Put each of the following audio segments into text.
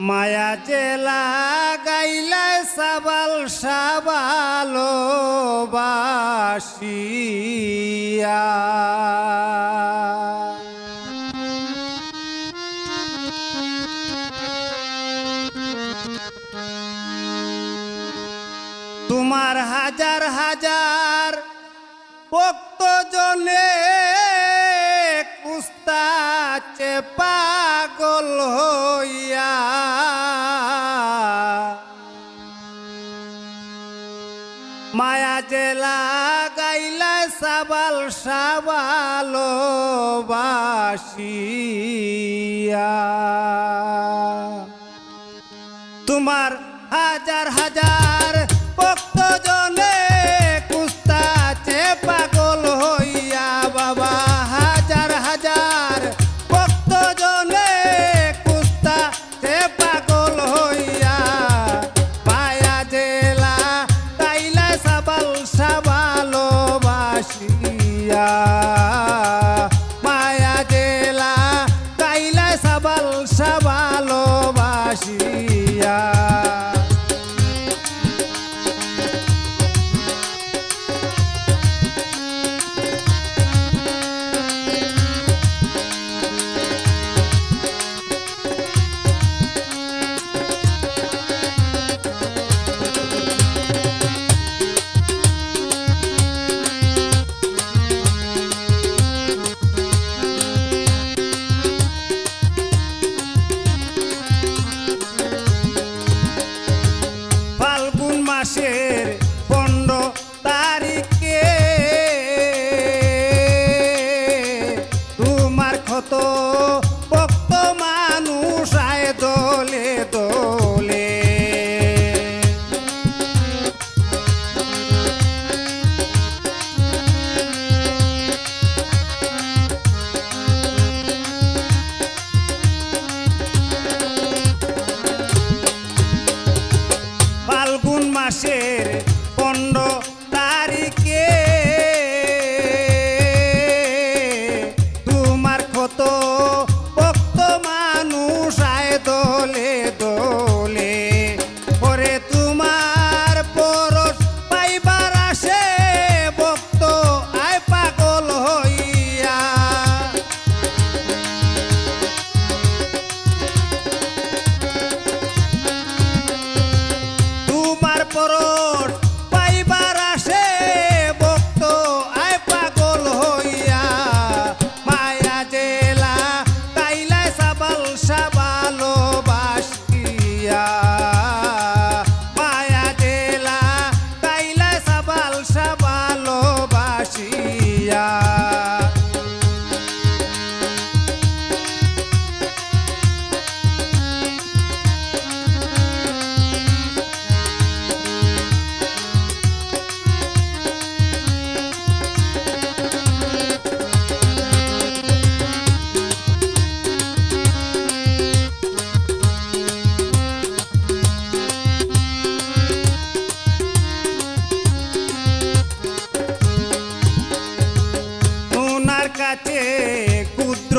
মায়া জেলা গাইলা সাবাল সাবালো বাসিয়া তোমার হাজার হাজার ভক্ত জনে কুস্তা চেপা গল বর্ষা তোমার হাজার হাজার તો পুত্র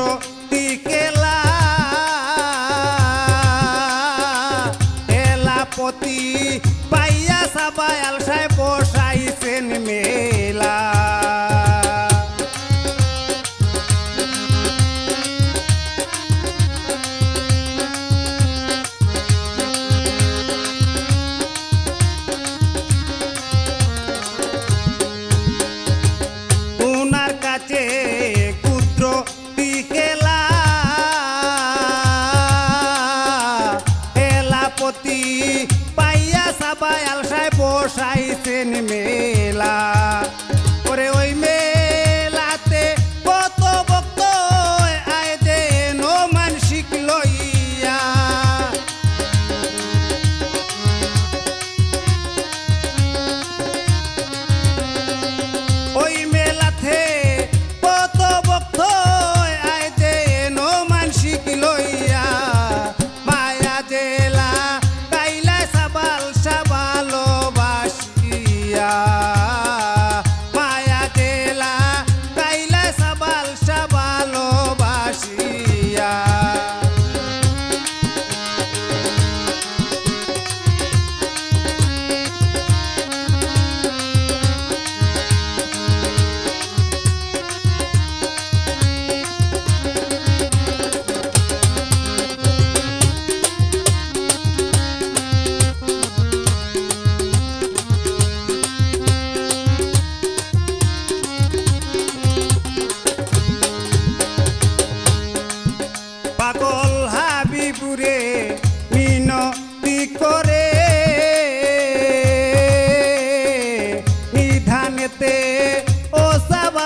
বসাইছেন মেয়ে।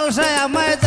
上山呀、啊、卖。